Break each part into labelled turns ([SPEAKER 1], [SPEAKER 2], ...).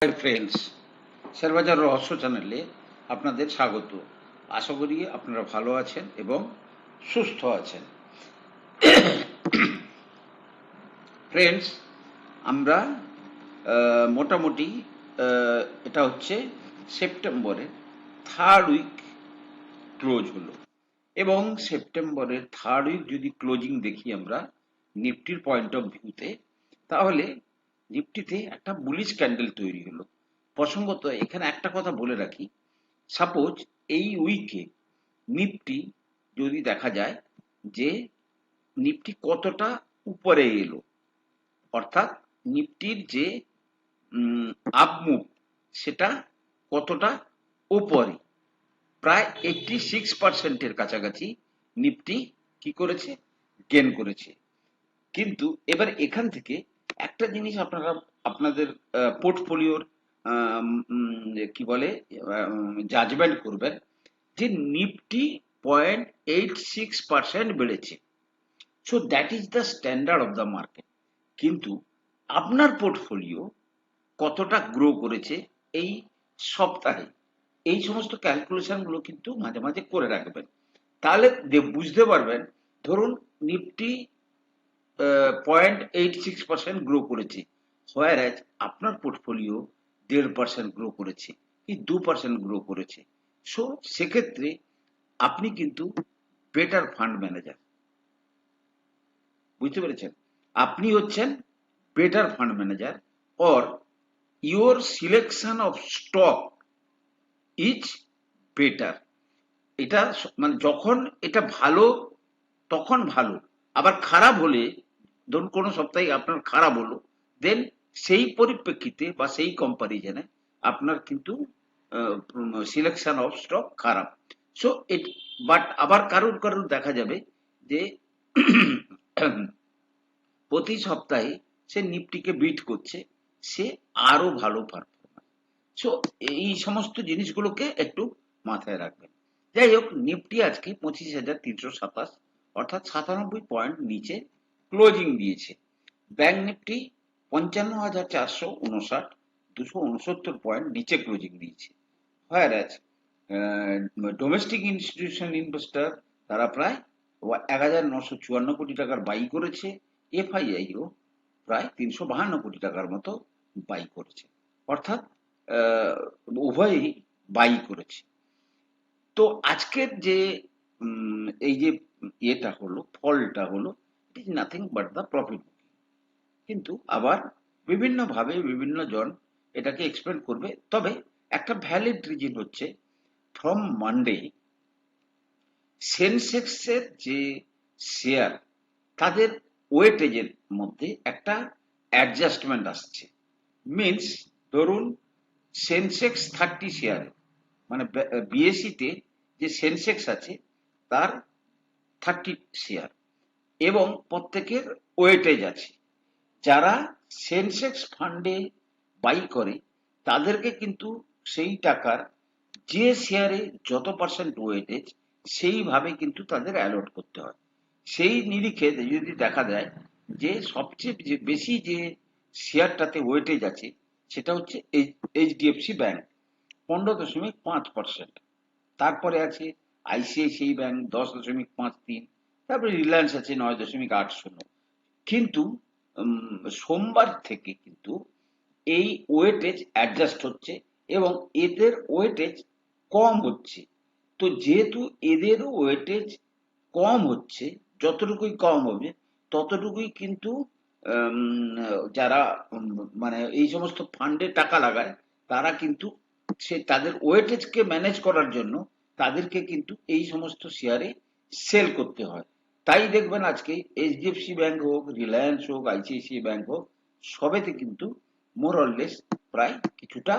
[SPEAKER 1] Friends শেয়ারবাজার রহস্য চ্যানেলে আপনাদের স্বাগত। আশা করি আপনারা ভালো আছেন এবং সুস্থ আছেন। ফ্রেন্ডস আমরা মোটামুটি এটা হচ্ছে সেপ্টেম্বরের থার্ড উইক ক্লোজ হলো। এবং সেপ্টেম্বরের থার্ড উইক যদি ক্লোজিং দেখি আমরা নিফটির পয়েন্ট অফ ভিউতে তাহলে নিফটিতে একটা বুলিশ ক্যান্ডেল তৈরি হলো। প্রসঙ্গত, এখানে একটা কথা বলে রাখি। সাপোজ, এই উইকে নিফটি যদি দেখা যায় যে নিফটি কতটা উপরে এলো, অর্থাৎ নিফটির যে আপ মুভ সেটা কতটা উপরে প্রায় এইটটি সিক্স পার্সেন্টের কাছাকাছি নিফটি কি করেছে? গেন করেছে। কিন্তু এবার এখান থেকে একটা জিনিস আপনারা, আপনাদের পোর্টফোলিওর কি বলে জাজমেন্ট করবেন যে Nifty point eight six percent বেড়েছে। So that is the standard of the market কিন্তু আপনার পোর্টফোলিও কতটা গ্রো করেছে এই সপ্তাহে? এই সমস্ত ক্যালকুলেশনগুলো কিন্তু মাঝে মাঝে করে রাখবেন। তাহলে বুঝতে পারবেন, ধরুন Nifty point eight six percent grow করেছে। হোয়ার অ্যাজ আপনার পোর্টফোলিও দেড় পার্সেন্ট গ্রো করেছে কি দু পার্সেন্ট গ্রো করেছে। সো সেক্ষেত্রে আপনি কিন্তু বেটার ফান্ড ম্যানেজার বুঝতে পেরেছেন? আপনি হচ্ছেন better fund manager or your selection of stock is better এটা মানে যখন এটা ভালো, তখন ভালো। আবার খারাপ হলে ধরুন কোনো সপ্তাহে আপনার খারাপ হলো দেন সেই পরিপ্রেক্ষিতে বা সেই কম্পারিজনে আপনার কিন্তু সিলেকশন অফ স্টক খারাপ। সো ইট বাট আবার কারুর কারুর দেখা যাবে যে, প্রতি সপ্তাহে সে নিফটিকে বিট করছে, সে আরও ভালো পারফরমেন্স সো এই সমস্ত জিনিসগুলোকে একটু মাথায় রাখবেন। যাই হোক, নিফটি আজকে পঁচিশ হাজার তিনশো সাতাশ, অর্থাৎ সাতানব্বই পয়েন্ট নিচে ক্লোজিং দিয়েছে। ব্যাংক নিফটি পঞ্চান্ন হাজার চারশো উনষাট, দুশো উনসত্তর পয়েন্ট নিচে ক্লোজিং দিয়েছে। Whereas domestic institution investor তারা প্রায় এক হাজার নশো চুয়ান্ন কোটি টাকার বাই করেছে। এফআইআইও প্রায় তিনশো বাহান্ন কোটি টাকার মতো বাই করেছে। অর্থাৎ উভয়ই বাই করেছে। তো আজকের যে এই যে ইয়েটা হলো, ফলটা হলো is nothing but the profit কিন্তু আবার বিভিন্নভাবে বিভিন্ন জন এটাকে এক্সপ্লেন করবে। তবে একটা ভ্যালিড রিজন হচ্ছে ফ্রম মানডে সেন্সেক্সের যে শেয়ার তাদের ওয়েটেজের মধ্যে একটা অ্যাডজাস্টমেন্ট আসছে। মিনস ধরুন সেন্সেক্স থার্টি শেয়ার মানে বিএসিতে যে সেন্সেক্স আছে, তার থার্টি শেয়ার এবং প্রত্যেকের ওয়েটেজ আছে। যারা সেন্সেক্স ফান্ডে বাই করে, তাদেরকে কিন্তু সেই টাকার যে শেয়ারে যত পার্সেন্ট ওয়েটেজ, সেইভাবে কিন্তু তাদের অ্যালট করতে হয়। সেই নিরিখে যদি দেখা যায় যে সবচেয়ে বেশি যে শেয়ারটাতে ওয়েটেজ আছে, সেটা হচ্ছে এইচডিএফসি ব্যাংক, পনেরো দশমিক পাঁচ পার্সেন্ট। তারপরে আছে আইসিআইসিআই ব্যাংক, দশ দশমিক পাঁচ তিন। তারপরে রিলায়েন্স আছে নয় দশমিক আট শূন্য। কিন্তু সোমবার থেকে কিন্তু এই ওয়েটেজ অ্যাডজাস্ট হচ্ছে এবং এদের ওয়েটেজ কম হচ্ছে। তো যেহেতু এদের ওয়েটেজ কম হচ্ছে, যতটুকুই কম হবে, ততটুকুই কিন্তু যারা মানে এই সমস্ত ফান্ডে টাকা লাগায়, তারা কিন্তু সে, তাদের ওয়েটেজকে ম্যানেজ করার জন্য তাদেরকে কিন্তু এই সমস্ত শেয়ারে সেল করতে হয়। তাই দেখবেন আজকে এইচডিএফসি ব্যাংক হোক, রিলায়েন্স হোক আইসিআইসিআই ব্যাংক হোক, সবেতে কিন্তু মোরলেস প্রায় কিছুটা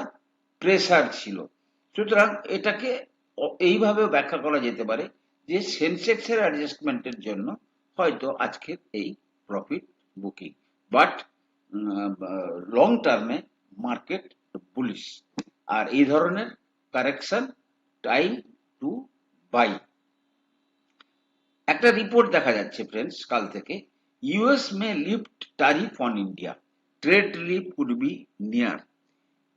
[SPEAKER 1] প্রেসার ছিল। সুতরাং এটাকে এইভাবে ব্যাখ্যা করা যেতে পারে যে সেন্সেক্সের অ্যাডজাস্টমেন্টের জন্য হয়তো আজকের এই প্রফিট বুকিং বাট লং টার্মে মার্কেট বুলিশ আর এই ধরনের কারেকশন টাইম টু বাই একটা রিপোর্ট দেখা যাচ্ছে ফ্রেন্ডস কাল থেকে US may lift tariff on India trade relief could be near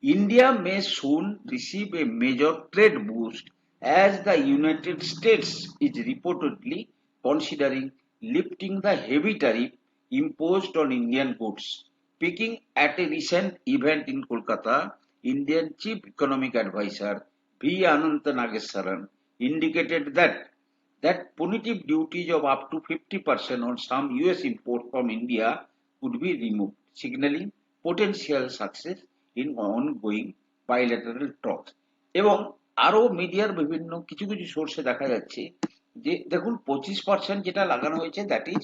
[SPEAKER 1] India may soon receive a major trade boost as the United States is reportedly considering lifting the heavy tariff imposed on Indian goods. Speaking at a recent event in Kolkata, Indian Chief Economic Advisor V. Ananta Nageswaran indicated that that punitive duties of up to 50% on some US imports from India could be removed, signaling potential success in ongoing bilateral talks. এবং আরও মিডিয়ার বিভিন্ন কিছু কিছু সোর্সে দেখা যাচ্ছে যে দেখুন পঁচিশ পার্সেন্ট যেটা লাগানো হয়েছে that is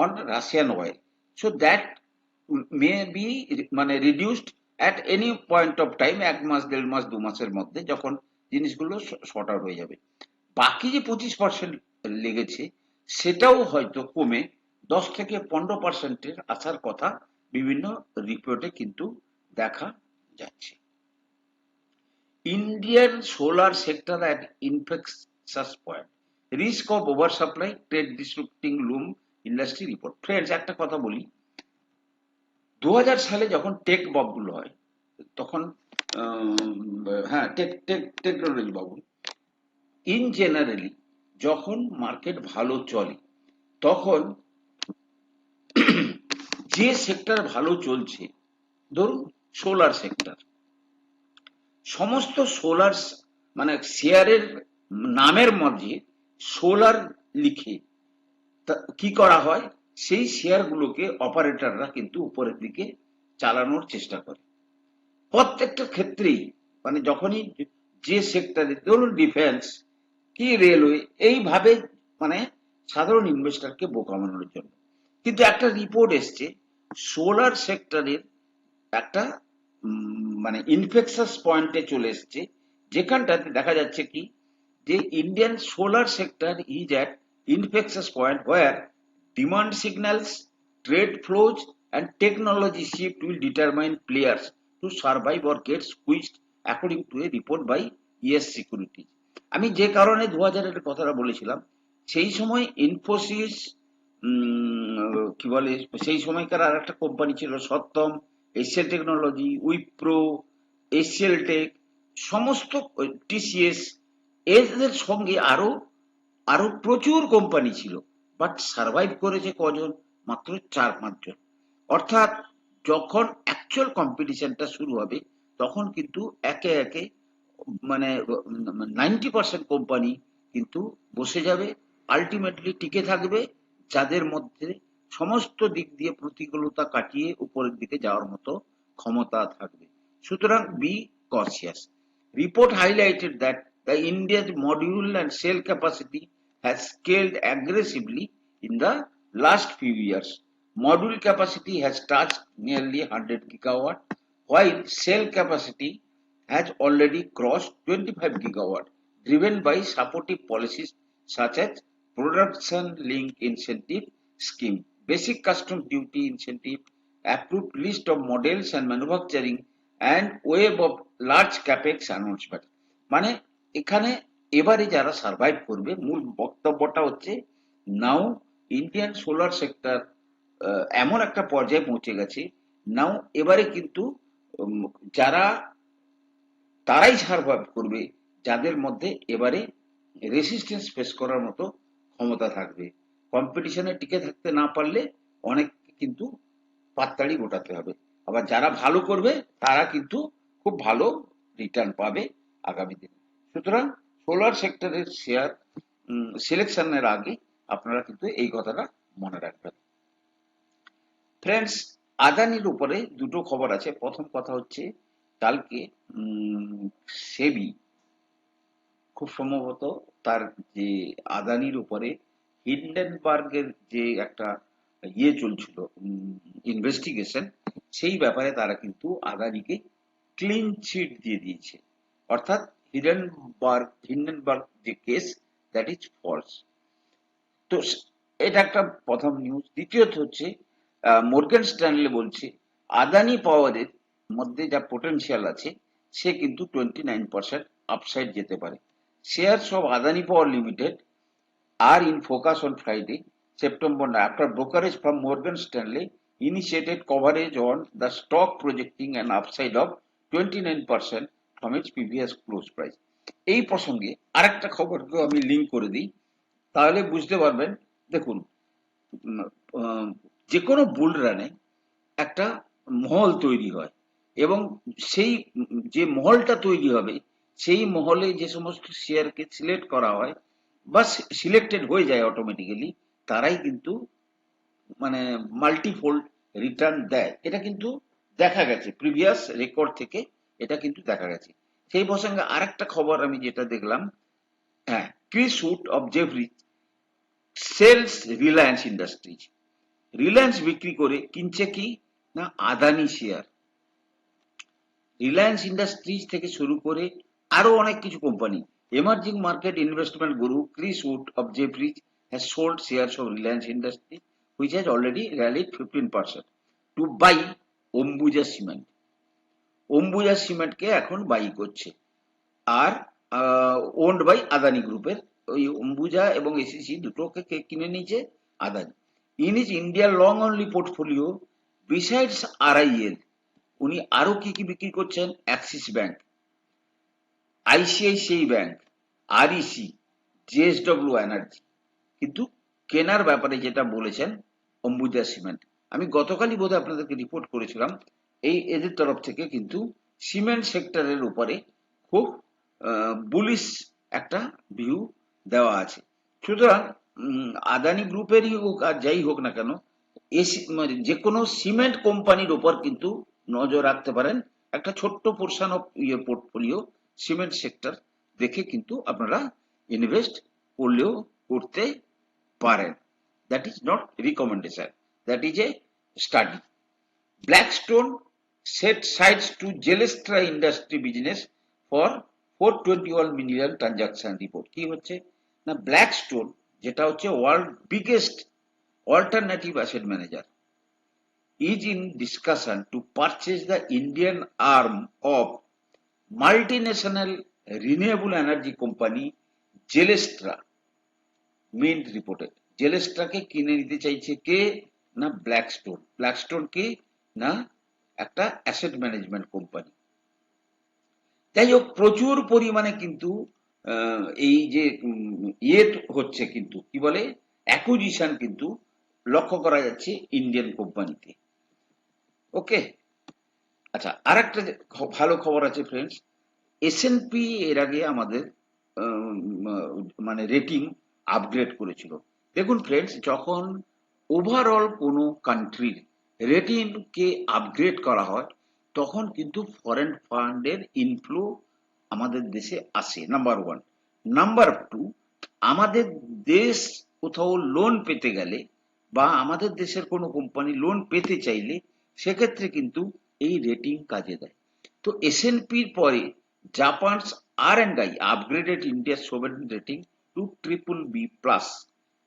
[SPEAKER 1] on Russian oil so that may be মানে reduced at any point of time এক মাস দেড় মাস দু মাসের মধ্যে যখন জিনিসগুলো শর্ট আউট হয়ে যাবে বাকি যে পঁচিশ পার্সেন্ট লেগেছে, সেটাও হয়তো কমে দশ থেকে পনেরো পার্সেন্টের আসার কথা বিভিন্ন রিপোর্টে কিন্তু দেখা যাচ্ছে। Indian solar sector at infectious point risk of over supply trade disrupting loom industry report friends একটা কথা বলি দু হাজার সালে যখন টেক ববগুলো হয়, তখন হ্যাঁ টেক টেক টেকনোলজি বাবু ইন জেনারেলি যখন মার্কেট ভালো চলে, তখন যে সেক্টর ভালো চলছে, ধরুন সোলার সেক্টর সমস্ত সোলার মানে শেয়ারের নামের মধ্যে সোলার লিখে কি করা হয়? সেই শেয়ারগুলোকে অপারেটররা কিন্তু উপরের দিকে চালানোর চেষ্টা করে। প্রত্যেকটা ক্ষেত্রেই মানে যখনই যে সেক্টরে ধরুন ডিফেন্স কি রেলওয়ে এইভাবে মানে সাধারণ ইনভেস্টরকে বোকামানোর জন্য। কিন্তু একটা রিপোর্ট এসছে সোলার সেক্টরের একটা মানে ইনফেকশাস পয়েন্টে চলে এসছে, যেখানটাতে দেখা যাচ্ছে কি, যে Indian solar sector is at infectious point where demand signals trade flows and technology shift will determine players to survive or get squeezed according to a report by Yes Security আমি যে কারণে দু হাজারের কথাটা বলেছিলাম, সেই সময় ইনফোসিস কি বলে, সেই সময়কার আর একটা কোম্পানি ছিল সত্যম এশিয়াল টেকনোলজি উইপ্রো এশিয়াল টেক সমস্ত টিসিএস এদের সঙ্গে আরও আরও প্রচুর কোম্পানি ছিল বাট সার্ভাইভ করেছে কজন? মাত্র চার পাঁচজন। অর্থাৎ যখন অ্যাকচুয়াল কম্পিটিশনটা শুরু হবে, তখন কিন্তু একে একে মানে নাইনটি পার্সেন্ট কোম্পানি কিন্তু বসে যাবে আলটিমেটলি টিকে থাকবে যাদের মধ্যে সমস্ত দিক দিয়ে প্রতিকূলতা কাটিয়ে উপরের দিকে যাওয়ার মতো ক্ষমতা থাকবে সুতরাং be conscious report highlighted that the Indian module and cell capacity has scaled aggressively in the last few years. Module capacity has touched nearly 100 gigawatt, while cell capacity has already crossed 25 gigawatt, driven by supportive policies such as production link incentive scheme, basic custom duty incentive, approved list of models and manufacturing, and wave of large capex announcement. মানে এখানে এবারে যারা survive করবে মূল বক্তব্যটা হচ্ছে নাও Indian solar sector এমন একটা পর্যায়ে পৌঁছে গেছে নাও এবারে কিন্তু যারা তারাই সার্ভাইভ করবে, যাদের মধ্যে এবারে রেসিস্টেন্স ফেস করার মতো ক্ষমতা থাকবে। কম্পিটিশনে টিকে থাকতে না পারলে অনেক কিন্তু পাত্তাড়ি গোটাতে হবে। আবার যারা ভালো করবে, তারা কিন্তু খুব ভালো রিটার্ন পাবে আগামী দিনে। সুতরাং সোলার সেক্টরের শেয়ার সিলেকশনের আগে আপনারা কিন্তু এই কথাটা মনে রাখবেন। ফ্রেন্ডস আদানির উপরে দুটো খবর আছে। প্রথম কথা হচ্ছে কালকে সেবি খুব সম্ভবত তার যে আদানির উপরে হিন্ডেনবার্গের যে একটা ইয়ে চলছিল ইনভেস্টিগেশন সেই ব্যাপারে তারা কিন্তু আদানিকে ক্লিন চিট দিয়ে দিয়েছে। অর্থাৎ হিডেনবার্গ হিন্ডেনবার্গ যে কেস দ্যাট ইজ ফলস তো এটা একটা প্রথম নিউজ দ্বিতীয়ত হচ্ছে মর্গেন স্ট্যানলে বলছে, আদানি পাওয়ারের মধ্যে যা পোটেনশিয়াল আছে সে কিন্তু টোয়েন্টি নাইন পার্সেন্ট আপসাইড যেতে পারে। Shares of Adani power limited are in focus on Friday, September 9, after brokerage from Morgan Stanley initiated coverage on the stock projecting an upside of twenty nine percent from its previous close price এই প্রসঙ্গে আরেকটা খবরকেও আমি link করে দিই তাহলে বুঝতে পারবেন। দেখুন যে কোনো বুল রানে একটা মহল তৈরি হয়। এবং সেই যে মহলটা তৈরি হবে, সেই মহলে যে সমস্ত শেয়ারকে সিলেক্ট করা হয় বা সিলেক্টেড হয়ে যায় অটোমেটিক্যালি তারাই কিন্তু মানে মাল্টিফোল্ড রিটার্ন দেয়। এটা কিন্তু দেখা গেছে প্রিভিয়াস রেকর্ড থেকে এটা কিন্তু দেখা গেছে। সেই প্রসঙ্গে আরেকটা খবর আমি যেটা দেখলাম হ্যাঁ Chris Wood of Jefferies sells Reliance Industries Reliance বিক্রি করে কিনছে কি? না আদানি শেয়ার রিলায়েন্স ইন্ডাস্ট্রিজ থেকে শুরু করে আরও অনেক কিছু company emerging market investment guru Chris Wood of Jefferies has sold shares of Reliance Industries, which has already rallied 15% to buy Ambuja cement Ambuja সিমেন্টকে এখন বাই করছে আর ওন্ড বাই আদানি গ্রুপের ওই অম্বুজা এবং এসিসি দুটোকে কে কিনে নিয়েছে? Adani in is India long only portfolio besides RIL উনি আরও কি কি বিক্রি করছেন? Axis bank, ICICI bank, REC, JSW energy. কিন্তু কেনার ব্যাপারে যেটা বলেছেন অম্বুজা সিমেন্ট, আমি গতকালই বোধহয় আপনাদেরকে রিপোর্ট করেছিলাম, এই এদের তরফ থেকে কিন্তু সিমেন্ট সেক্টরের উপরে খুব বুলিশ একটা ভিউ দেওয়া আছে। সুতরাং আদানি গ্রুপেরই হোক আর যাই হোক না কেন, এসি মানে যে কোনো সিমেন্ট কোম্পানির উপর কিন্তু নজর রাখতে পারেন। একটা ছোট্ট পোর্শন অফ ইয়ে পোর্টফোলিও সিমেন্ট সেক্টর দেখে কিন্তু আপনারা ইনভেস্ট করলেও করতে পারেন। That is not recommendation that is a study Blackstone to Gelestra industry business for four twenty one million transaction report কি হচ্ছে? না ব্ল্যাকস্টোন যেটা হচ্ছে world biggest alternative asset manager is in discussion to purchase the Indian arm of multinational renewable energy company Gelestra. Mint reported. জেলেস্ট্রাকে কিনে নিতে চাইছে কে? না ব্ল্যাকস্টোন ব্ল্যাকস্টোন কে? না একটা অ্যাসেট ম্যানেজমেন্ট কোম্পানি যাই হোক প্রচুর পরিমাণে কিন্তু এই যে ইয়ে হচ্ছে কিন্তু, কি বলে? অ্যাকুজিশন কিন্তু লক্ষ্য করা যাচ্ছে ইন্ডিয়ান কোম্পানিতে ওকে। আচ্ছা আর একটা ভালো খবর আছে ফ্রেন্ডস এসএনপি এর আগে আমাদের মানে রেটিং আপগ্রেড করেছিল। দেখুন ফ্রেন্ডস যখন ওভারঅল কোনো কান্ট্রির রেটিংকে আপগ্রেড করা হয়, তখন কিন্তু ফরেন ফান্ডের ইনফ্লো আমাদের দেশে আসে নাম্বার ওয়ান নাম্বার টু আমাদের দেশ কোথাও লোন পেতে গেলে বা আমাদের দেশের কোনো কোম্পানি লোন পেতে চাইলে সেক্ষেত্রে কিন্তু এই রেটিং কাজে দেয়। তো এস এন পির পরে Japan's R and I upgraded India sovereign rating to triple B plus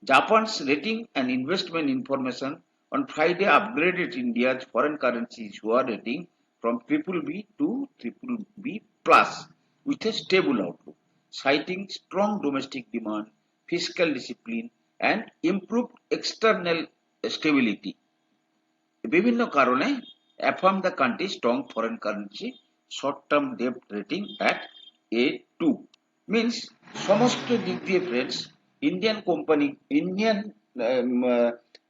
[SPEAKER 1] Japan's rating and investment information on Friday upgraded India's foreign currency issuer rating from triple B to triple B plus with a stable outlook citing strong domestic demand fiscal discipline and improve external stability বিভিন্ন কারণে affirm the country strong foreign foreign currency short-term debt rating at A2 means সমস্ত দিক দিয়ে friends Indian company Indian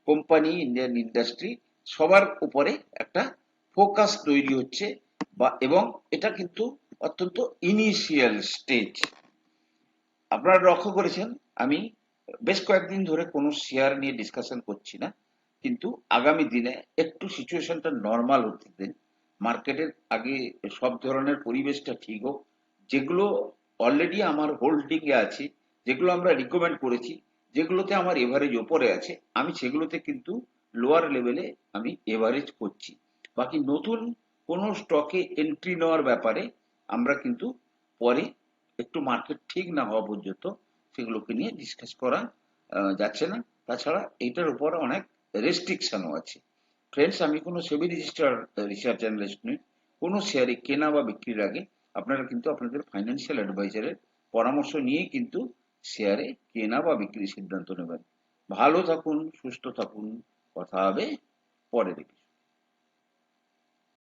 [SPEAKER 1] company Indian industry সবার উপরে একটা focus তৈরি হচ্ছে বা, এবং এটা কিন্তু অত্যন্ত ইনিশিয়াল স্টেজ আপনারা লক্ষ্য করেছেন, আমি বেশ কয়েকদিন ধরে কোনো শেয়ার নিয়ে ডিসকাশন করছি না। কিন্তু আগামী দিনে একটু সিচুয়েশনটা নর্মাল হতে দিন। মার্কেটের আগে সব ধরনের পরিবেশটা ঠিক হোক। যেগুলো অলরেডি আমার হোল্ডিং এ আছে, যেগুলো আমরা রিকমেন্ড করেছি, যেগুলোতে আমার এভারেজ ওপরে আছে, আমি সেগুলোতে কিন্তু লোয়ার লেভেলে আমি এভারেজ করছি। বাকি নতুন কোনো স্টকে এন্ট্রি নেওয়ার ব্যাপারে আমরা কিন্তু পরে একটু মার্কেট ঠিক না হওয়া পর্যন্ত সেগুলোকে নিয়ে ডিসকাস করা যাচ্ছে না। তাছাড়া এটার উপর অনেক রেস্ট্রিকশনও আছে। ফ্রেন্ডস আমি কোনো সেবি রেজিস্টার রিসার্চ অ্যানালিস্ট নই। কোনো শেয়ারে কেনা বা বিক্রির আগে আপনারা কিন্তু আপনাদের ফাইন্যান্সিয়াল অ্যাডভাইজারের পরামর্শ নিয়ে কিন্তু শেয়ারে কেনা বা বিক্রির সিদ্ধান্ত নেবেন। ভালো থাকুন, সুস্থ থাকুন। কথা হবে পরের episode এ।